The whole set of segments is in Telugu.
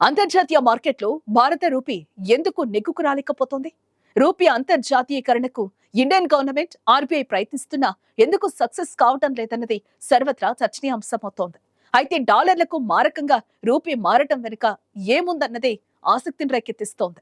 అంతర్జాతీయ మార్కెట్లో భారత రూపీ ఎందుకు నెగ్గుకు రాలేకపోతుంది? రూపీ అంతర్జాతీయకరణకు ఇండియన్ గవర్నమెంట్ ఆర్బీఐ ప్రయత్నిస్తున్నా ఎందుకు సక్సెస్ కావటం లేదన్నది సర్వత్రా చర్చనీయాంశమవుతోంది. అయితే డాలర్లకు మారకంగా రూపీ మారటం వెనుక ఏముందన్నదే ఆసక్తిని రేకెత్తిస్తోంది.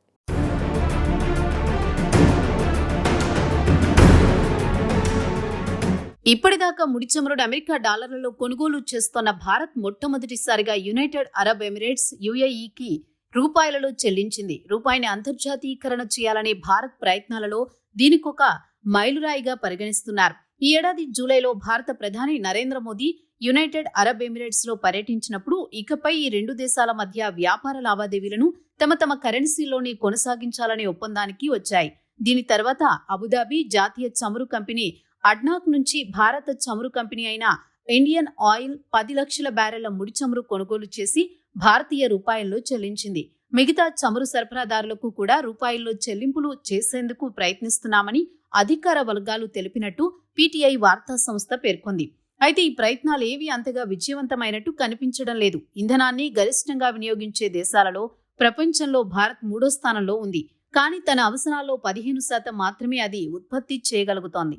ఇప్పటిదాకా ముడి చమురుడు అమెరికా డాలర్లలో కొనుగోలు చేస్తున్న భారత్ మొట్టమొదటిసారిగా యునైటెడ్ అరబ్ ఎమిరేట్స్ యుఏఈకి రూపాయలలో చెల్లించింది. రూపాయిని అంతర్జాతీయకరణ చేయాలనే భారత్ ప్రయత్నాలలో దీనికొక మైలురాయిగా పరిగణిస్తున్నారు. ఈ ఏడాది జూలైలో భారత ప్రధాని నరేంద్ర మోదీ యునైటెడ్ అరబ్ ఎమిరేట్స్లో పర్యటించినప్పుడు ఇకపై ఈ రెండు దేశాల మధ్య వ్యాపార లావాదేవీలను తమ తమ కరెన్సీలోనే కొనసాగించాలనే ఒప్పందానికి వచ్చాయి. దీని తర్వాత అబుదాబి జాతీయ చమురు కంపెనీ అడ్నాక్ నుంచి భారత చమురు కంపెనీ అయిన ఇండియన్ ఆయిల్ పది లక్షల బ్యారెల ముడి చమురు కొనుగోలు చేసి భారతీయ రూపాయల్లో చెల్లించింది. మిగతా చమురు సరఫరాదారులకు కూడా రూపాయల్లో చెల్లింపులు చేసేందుకు ప్రయత్నిస్తున్నామని అధికార వర్గాలు తెలిపినట్టు పీటీఐ వార్తా సంస్థ పేర్కొంది. అయితే ఈ ప్రయత్నాలు ఏవి అంతగా విజయవంతమైనట్టు కనిపించడం లేదు. ఇంధనాన్ని గరిష్టంగా వినియోగించే దేశాలలో ప్రపంచంలో భారత్ మూడో స్థానంలో ఉంది. కానీ తన అవసరాల్లో పదిహేను శాతం మాత్రమే అది ఉత్పత్తి చేయగలుగుతోంది.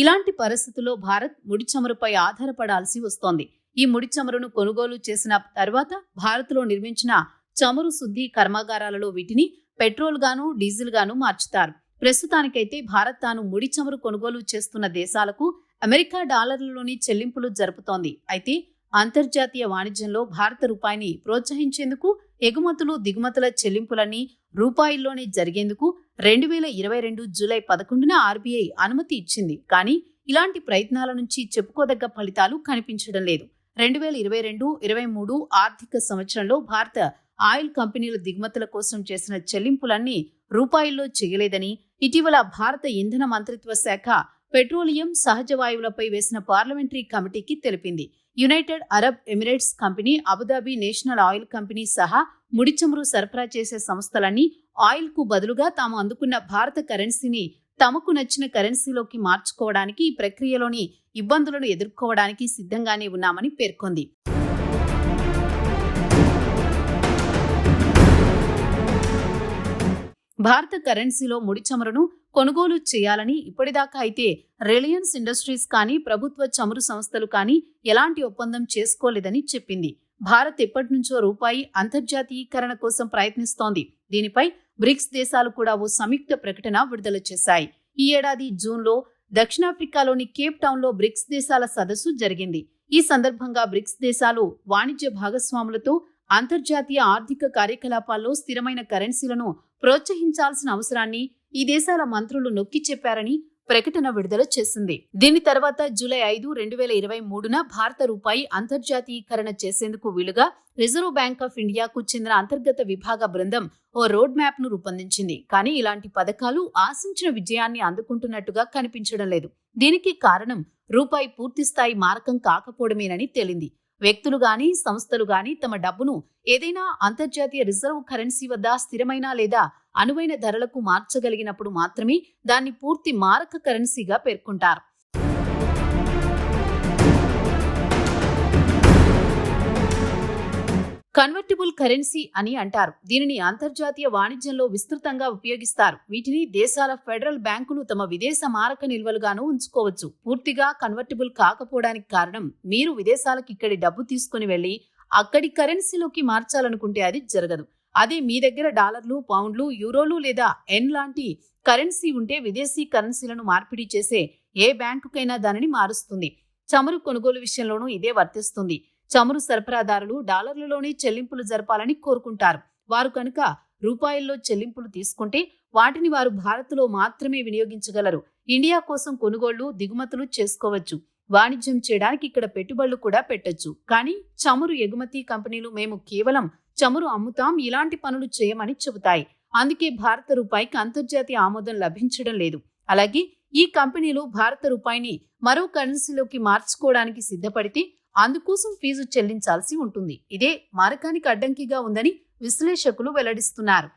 ఇలాంటి పరిస్థితుల్లో భారత్ ముడి చమురుపై ఆధారపడాల్సి వస్తోంది. ఈ ముడి చమురును కొనుగోలు చేసిన తర్వాత భారత్లో నిర్మించిన చమురు శుద్ధి కర్మాగారాలలో వీటిని పెట్రోల్ గాను డీజిల్ గాను మార్చుతారు. ప్రస్తుతానికైతే భారత్ తాను ముడి చమురు కొనుగోలు చేస్తున్న దేశాలకు అమెరికా డాలర్లలోని చెల్లింపులు జరుపుతోంది. అయితే అంతర్జాతీయ వాణిజ్యంలో భారత రూపాయిని ప్రోత్సహించేందుకు ఎగుమతులు దిగుమతుల చెల్లింపులన్నీ రూపాయిల్లోనే జరిగేందుకు రెండు వేల ఇరవై రెండు జూలై పదకొండున ఆర్బీఐ అనుమతి ఇచ్చింది. కానీ ఇలాంటి ప్రయత్నాల నుంచి చెప్పుకోదగ్గ ఫలితాలు కనిపించడం లేదు. రెండు వేల ఇరవై రెండు ఇరవై మూడు ఆర్థిక సంవత్సరంలో భారత ఆయిల్ కంపెనీల దిగుమతుల కోసం చేసిన చెల్లింపులన్నీ రూపాయల్లో చేయలేదని ఇటీవల భారత ఇంధన మంత్రిత్వ శాఖ పెట్రోలియం సహజ వాయువులపై వేసిన పార్లమెంటరీ కమిటీకి తెలిపింది. United Arab Emirates company Abu Dhabi national oil company సహా ముడిచమురు సరఫరా చేసే సంస్థలన్నీ ఆయిల్కు బదులుగా తాము అందుకున్న భారత కరెన్సీని తమకు నచ్చిన కరెన్సీలోకి మార్చుకోవడానికి ఈ ప్రక్రియలోని ఇబ్బందులను ఎదుర్కోవడానికి సిద్ధంగానే ఉన్నామని పేర్కొంది. భారత కరెన్సీలో ముడిచమురును కొనుగోలు చేయాలని ఇప్పటిదాకా అయితే రిలయన్స్ ఇండస్ట్రీస్ కానీ ప్రభుత్వ చమురు సంస్థలు కానీ ఎలాంటి ఒప్పందం చేసుకోలేదని చెప్పింది. భారత్ ఎప్పటి నుంచో రూపాయి అంతర్జాతీయకరణ కోసం ప్రయత్నిస్తోంది. దీనిపై బ్రిక్స్ దేశాలు కూడా ఓ సంయుక్త ప్రకటన విడుదల చేశాయి. ఈ ఏడాది జూన్లో దక్షిణాఫ్రికాలోని కేప్ టౌన్లో బ్రిక్స్ దేశాల సదస్సు జరిగింది. ఈ సందర్భంగా బ్రిక్స్ దేశాలు వాణిజ్య భాగస్వాములతో అంతర్జాతీయ ఆర్థిక కార్యకలాపాల్లో స్థిరమైన కరెన్సీలను ప్రోత్సహించాల్సిన అవసరాన్ని ఈ దేశాల మంత్రులు నొక్కి చెప్పారని ప్రకటన విడుదల చేసింది. దీని తర్వాత జూలై ఐదు రెండు వేల ఇరవై మూడున భారత రూపాయి అంతర్జాతీయకరణ చేసేందుకు వీలుగా రిజర్వ్ బ్యాంక్ ఆఫ్ ఇండియాకు చెందిన అంతర్గత విభాగ బృందం ఓ రోడ్ మ్యాప్ను రూపొందించింది. కానీ ఇలాంటి పథకాలు ఆశించిన విజయాన్ని అందుకుంటున్నట్టుగా కనిపించడం లేదు. దీనికి కారణం రూపాయి పూర్తిస్థాయి మారకం కాకపోవడమేనని తేలింది. వ్యక్తులు గాని సంస్థలు గాని తమ డబ్బును ఏదైనా అంతర్జాతీయ రిజర్వ్ కరెన్సీ వద్ద స్థిరమైన లేదా అనువైన ధరలకు మార్చగలిగినప్పుడు మాత్రమే దాన్ని పూర్తి మారక కరెన్సీగా పేర్కొంటారు. కన్వర్టిబుల్ కరెన్సీ అని అంటారు. దీనిని అంతర్జాతీయ వాణిజ్యంలో విస్తృతంగా ఉపయోగిస్తారు. వీటిని దేశాల ఫెడరల్ బ్యాంకులు తమ విదేశ మారక నిల్వలుగాను ఉంచుకోవచ్చు. పూర్తిగా కన్వర్టిబుల్ కాకపోవడానికి కారణం మీరు విదేశాలకు ఇక్కడి డబ్బు తీసుకుని వెళ్ళి అక్కడి కరెన్సీలోకి మార్చాలనుకుంటే అది జరగదు. అదే మీ దగ్గర డాలర్లు పౌండ్లు యూరోలు లేదా ఎన్ లాంటి కరెన్సీ ఉంటే విదేశీ కరెన్సీలను మార్పిడి చేసే ఏ బ్యాంకుకైనా దానిని మారుస్తుంది. చమురు కొనుగోలు విషయంలోనూ ఇదే వర్తిస్తుంది. చమురు సరఫరాదారులు డాలర్లలోనే చెల్లింపులు జరపాలని కోరుకుంటారు. వారు కనుక రూపాయల్లో చెల్లింపులు తీసుకుంటే వాటిని వారు భారత్లో మాత్రమే వినియోగించగలరు. ఇండియా కోసం కొనుగోళ్ళు దిగుమతులు చేసుకోవచ్చు. వాణిజ్యం చేయడానికి ఇక్కడ పెట్టుబడులు కూడా పెట్టొచ్చు. కానీ చమురు ఎగుమతి కంపెనీలు మేము కేవలం చమురు అమ్ముతాం ఇలాంటి పనులు చేయమని చెబుతాయి. అందుకే భారత రూపాయికి అంతర్జాతీయ ఆమోదం లభించడం లేదు. అలాగే ఈ కంపెనీలు భారత రూపాయిని మరో కరెన్సీలోకి మార్చుకోవడానికి సిద్ధపడితే అందుకోసం ఫీజు చెల్లించాల్సి ఉంటుంది. ఇదే మారకానికి అడ్డంకిగా ఉందని విశ్లేషకులు వెల్లడిస్తున్నారు.